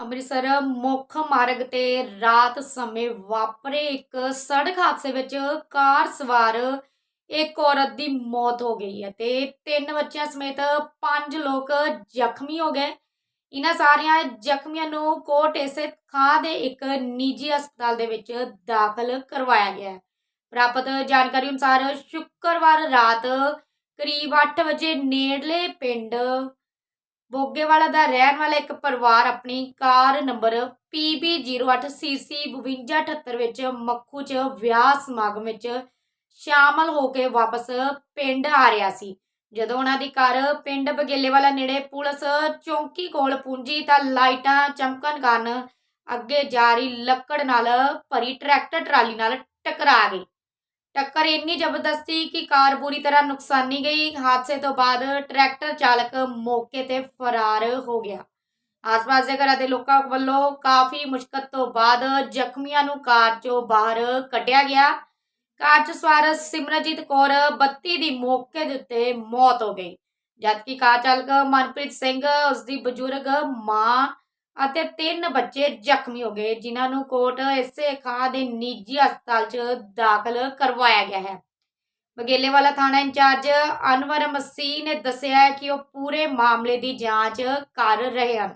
ਅੰਮ੍ਰਿਤਸਰ ਮੁੱਖ ਮਾਰਗ ਤੇ ਰਾਤ ਸਮੇਂ ਵਾਪਰੇ ਇੱਕ ਸੜਕ ਹਾਦਸੇ ਵਿੱਚ ਕਾਰ ਸਵਾਰ ਇੱਕ ਔਰਤ ਦੀ ਮੌਤ ਹੋ ਗਈ ਹੈ ਤੇ ਤਿੰਨ ਬੱਚਿਆਂ ਸਮੇਤ ਪੰਜ ਲੋਕ ਜ਼ਖਮੀ ਹੋ ਗਏ। ਇਹਨਾਂ ਸਾਰਿਆਂ ਜ਼ਖਮੀਆਂ ਨੂੰ ਕੋਟ ਇਸੇ ਖਾਂ ਦੇ ਇੱਕ ਨਿੱਜੀ ਹਸਪਤਾਲ ਦੇ ਵਿੱਚ ਦਾਖਲ ਕਰਵਾਇਆ ਗਿਆ। ਹੈ ਪ੍ਰਾਪਤ ਜਾਣਕਾਰੀ ਅਨੁਸਾਰ ਸ਼ੁੱਕਰਵਾਰ ਰਾਤ ਕਰੀਬ 8 ਵਜੇ ਨੇੜਲੇ ਪਿੰਡ ਬੋਗੇਵਾਲਾ ਦਾ ਰਹਿਣ ਵਾਲਾ ਇੱਕ ਪਰਿਵਾਰ ਆਪਣੀ ਕਾਰ ਨੰਬਰ PB08CC 5278 ਵਿੱਚ ਮੱਖੂ 'ਚ ਵਿਆਹ ਸਮਾਗਮ ਵਿੱਚ ਸ਼ਾਮਲ ਹੋ ਕੇ ਵਾਪਸ ਪਿੰਡ ਆ ਰਿਹਾ ਸੀ। ਜਦੋਂ ਉਹਨਾਂ ਦੀ ਕਾਰ ਪਿੰਡ ਬਗੇਲੇਵਾਲਾ ਨੇੜੇ ਪੁਲਿਸ ਚੌਂਕੀ ਕੋਲ ਪੁੰਜੀ ਤਾਂ ਲਾਈਟਾਂ ਚਮਕਣ ਕਾਰਨ ਅੱਗੇ ਜਾ ਰਹੀ ਲੱਕੜ ਨਾਲ ਭਰੀ ਟਰੈਕਟਰ ਟਰਾਲੀ ਨਾਲ ਟਕਰਾ ਗਈ। ਟੱਕਰ ਇੰਨੀ ਜ਼ਬਰਦਸਤੀ ਕਿ ਕਾਰ ਬੁਰੀ ਤਰ੍ਹਾਂ ਨੁਕਸਾਨੀ ਗਈ। ਹਾਦਸੇ ਤੋਂ ਬਾਅਦ ਟਰੈਕਟਰ ਚਾਲਕ ਮੌਕੇ ਤੇ ਫਰਾਰ ਹੋ ਗਿਆ। ਆਸ-ਪਾਸ ਦੇ ਘਰਾਂ ਦੇ ਲੋਕਾਂ ਵੱਲੋਂ ਕਾਫੀ ਮੁਸ਼ਕਲ ਤੋਂ ਬਾਅਦ ਜ਼ਖਮੀਆਂ ਨੂੰ ਕਾਰ 'ਚੋਂ ਬਾਹਰ ਕੱਢਿਆ ਗਿਆ। ਕਾਰ 'ਚ ਸਵਾਰ ਸਿਮਰਜੀਤ ਕੌਰ 32 ਦੀ ਮੌਕੇ ਦੇ ਉੱਤੇ ਮੌਤ ਹੋ ਗਈ। ਜਦਕਿ ਕਾਰ ਚਾਲਕ ਮਨਪ੍ਰੀਤ ਸਿੰਘ ਉਸ ਦੀ ਬਜ਼ੁਰਗ ਮਾਂ ਅਤੇ ਤਿੰਨ ਬੱਚੇ ਜ਼ਖਮੀ ਹੋ ਗਏ, ਜਿਨ੍ਹਾਂ ਨੂੰ ਕੋਟ ਇਸੇ ਖਾਂ ਦੇ ਨਿੱਜੀ ਹਸਪਤਾਲ 'ਚ ਦਾਖਲ ਕਰਵਾਇਆ ਗਿਆ ਹੈ। ਬਗੇਲੇਵਾਲਾ ਥਾਣਾ ਇੰਚਾਰਜ ਅਨਵਰ ਮਸੀਹ ਨੇ ਦੱਸਿਆ ਹੈ ਕਿ ਉਹ ਪੂਰੇ ਮਾਮਲੇ ਦੀ ਜਾਂਚ ਕਰ ਰਹੇ ਹਨ।